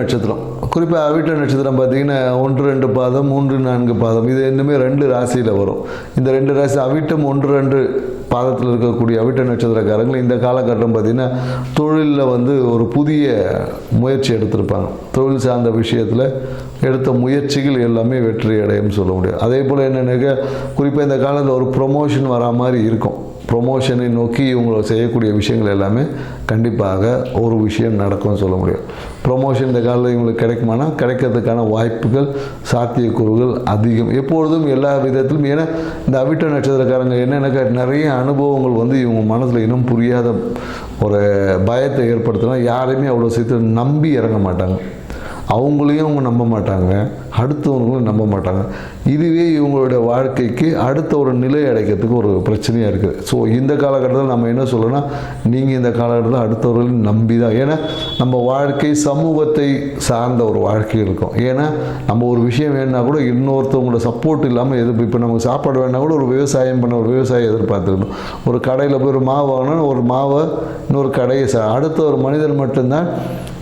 நட்சத்திரம். குறிப்பாக அவிட்ட நட்சத்திரம் பார்த்தீங்கன்னா ஒன்று ரெண்டு பாதம் மூன்று நான்கு பாதம். இது இன்னுமே ரெண்டு ராசியில் வரும். இந்த ரெண்டு ராசி அவிட்டம் ஒன்று ரெண்டு பாதத்தில் இருக்கக்கூடிய அவிட்ட நட்சத்திரக்காரங்கள் இந்த காலகட்டம் பார்த்திங்கன்னா தொழிலில் வந்து ஒரு புதிய முயற்சி எடுத்திருப்பாங்க. தொழில் சார்ந்த விஷயத்தில் எடுத்த முயற்சிகள் எல்லாமே வெற்றி அடையும் சொல்ல முடியும். அதே போல் என்னென்னாக்கா குறிப்பாக இந்த காலத்தில் ஒரு ப்ரொமோஷன் வரா மாதிரி இருக்கும். ப்ரொமோஷனை நோக்கி இவங்க செய்யக்கூடிய விஷயங்கள் எல்லாமே கண்டிப்பாக ஒரு விஷயம் நடக்கும்னு சொல்ல முடியும். ப்ரொமோஷன் இந்த காலத்தில் இவங்களுக்கு கிடைக்குமானா கிடைக்கிறதுக்கான வாய்ப்புகள் சாத்தியக்கூறுகள் அதிகம். எப்பொழுதும் எல்லா விதத்திலும் ஏன்னா இந்த அவிட்ட நட்சத்திரக்காரங்க என்னென்னாக்கா நிறைய அனுபவங்கள் வந்து இவங்க மனசில் இன்னும் புரியாத ஒரு பயத்தை ஏற்படுத்தினா யாரையுமே அவ்வளோ சீக்கிரம் நம்பி இறங்க மாட்டாங்க. அவங்களையும் அவங்க நம்ப மாட்டாங்க. அடுத்தவங்களும் நம்ப மாட்டாங்க. இதுவே இவங்களுடைய வாழ்க்கைக்கு அடுத்த ஒரு நிலை அடைக்கிறதுக்கு ஒரு பிரச்சனையாக இருக்குது ஸோ இந்த காலகட்டத்தில் நம்ம என்ன சொல்லணும்னா நீங்கள் இந்த காலகட்டத்தில் அடுத்தவர்கள் நம்பி தான் ஏன்னா நம்ம வாழ்க்கை சமூகத்தை சார்ந்த ஒரு வாழ்க்கை இருக்கும். ஏன்னா நம்ம ஒரு விஷயம் வேணும்னா கூட இன்னொருத்தவங்களோட சப்போர்ட் இல்லாமல் எது இப்போ நமக்கு சாப்பாடு வேணா கூட ஒரு விவசாயம் பண்ண ஒரு விவசாயி எதிர்பார்த்துக்கணும் ஒரு கடையில் போய் ஒரு மாவு வாங்கினா ஒரு மாவை இன்னொரு கடையை சா அடுத்த ஒரு மனிதர் மட்டும்தான்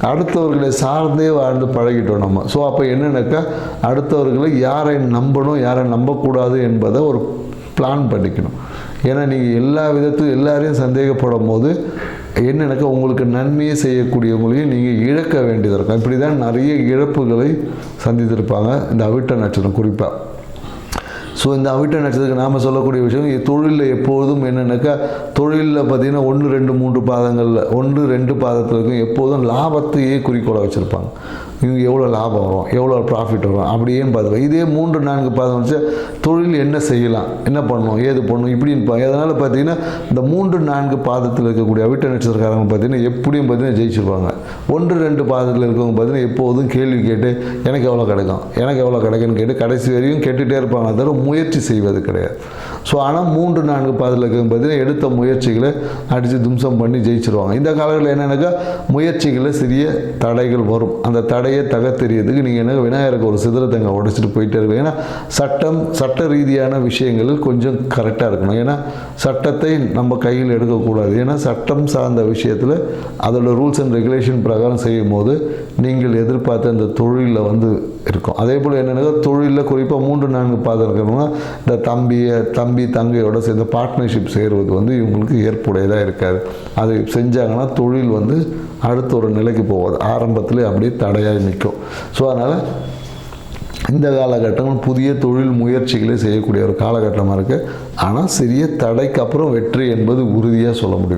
அடுத்தவர்களை சார்ந்தே வாழ்ந்து பழகிட்டோம் நம்ம. ஸோ அப்போ என்னென்னாக்கா அடுத்தவர்களை யாரை நம்பணும் யாரை நம்பக்கூடாது என்பதை ஒரு பிளான் பண்ணிக்கணும். ஏன்னா நீங்கள் எல்லா விதத்தும் எல்லாரையும் சந்தேகப்படும் போது என்னென்னக்கா உங்களுக்கு நன்மையை செய்யக்கூடியவங்களையும் நீங்கள் இழக்க வேண்டியது இருக்கும். இப்படி தான் நிறைய இழப்புகளை சந்தித்திருப்பாங்க. இந்த அவிட்ட நட்சத்திரம் குறிப்பாக ஸோ இந்த அவிட்ட நட்சத்திரத்துக்கு நாம் சொல்லக்கூடிய விஷயம் தொழிலில் எப்போதும் என்னென்னாக்கா தொழிலில் பார்த்தீங்கன்னா ஒன்று ரெண்டு மூன்று பாதங்களில் ஒன்று ரெண்டு பாதத்தில் இருக்கும் எப்போதும் லாபத்தையே குறிக்கோளாக வச்சுருப்பாங்க. இவங்க எவ்வளோ லாபம் வரும் எவ்வளோ ப்ராஃபிட் வரும் அப்படியே பார்த்து இதே மூன்று நான்கு பாதம் வச்சு தொழில் என்ன செய்யலாம் என்ன பண்ணணும் ஏது பண்ணணும் இப்படின்னு பா அதனால் பார்த்தீங்கன்னா இந்த மூன்று நான்கு பாதத்தில் இருக்கக்கூடிய அவிட்ட நட்சத்திரக்காரங்க பார்த்தீங்கன்னா எப்படியும் பார்த்தீங்கன்னா ஜெயிச்சிருப்பாங்க ஒன்று ரெண்டு பாதத்தில் இருக்கவங்க பார்த்தீங்கன்னா எப்போதும் கேள்வி கேட்டு எனக்கு எவ்வளோ கிடைக்கும்? எனக்கு எவ்வளோ கிடைக்குன்னு கேட்டு கடைசி வரையும் கேட்டுகிட்டே இருப்பாங்க. தவிர முயற்சி செய்வது கிடையாது. ஸோ ஆனால் மூன்று நான்கு பாதத்தில் இருக்கவங்க பார்த்தீங்கன்னா எடுத்த முயற்சிகளை அடித்து தும்சம் பண்ணி ஜெயிச்சிருவாங்க. இந்த காலங்களில் என்னென்னாக்கா முயற்சிகளில் சிறிய தடைகள் வரும். அந்த தடையை தகர்த்தெறியதுக்கு நீங்கள் என்ன விநாயகருக்கு ஒரு சிதறத்தங்க உடைச்சிட்டு போயிட்டே இருக்கும் ஏன்னா சட்டம் சட்ட ரீதியான விஷயங்களில் கொஞ்சம் கரெக்டாக இருக்கணும். ஏன்னா சட்டத்தை நம்ம கையில் எடுக்கக்கூடாது. ஏன்னா சட்டம் சார்ந்த விஷயத்தில் அதோட ரூல்ஸ் அண்ட் ரெகுலேஷன் பிரகாரம் செய்யும் போது நீங்கள் எதிர்பார்த்த அந்த தொழிலில் வந்து இருக்கும். அதே போல் என்னென்னா தொழிலில் குறிப்பாக மூன்று நான்கு பாதம் இருக்கிறவங்க இந்த தம்பியை தம்பி தங்கையோட சேர்ந்து பார்ட்னர்ஷிப் செய்கிறது வந்து இவங்களுக்கு ஏற்புடையதாக இருக்காது அது செஞ்சாங்கன்னா தொழில் வந்து அடுத்த ஒரு நிலைக்கு போகாது. ஆரம்பத்திலே அப்படியே தடையாக நிற்கும். ஸோ அதனால் இந்த காலகட்டம் புதிய தொழில் முயற்சிகளை செய்யக்கூடிய ஒரு காலகட்டமாக இருக்குது ஆனால் சிறிய தடைக்கு அப்புறம் வெற்றி என்பது உறுதியாக சொல்ல முடியும்.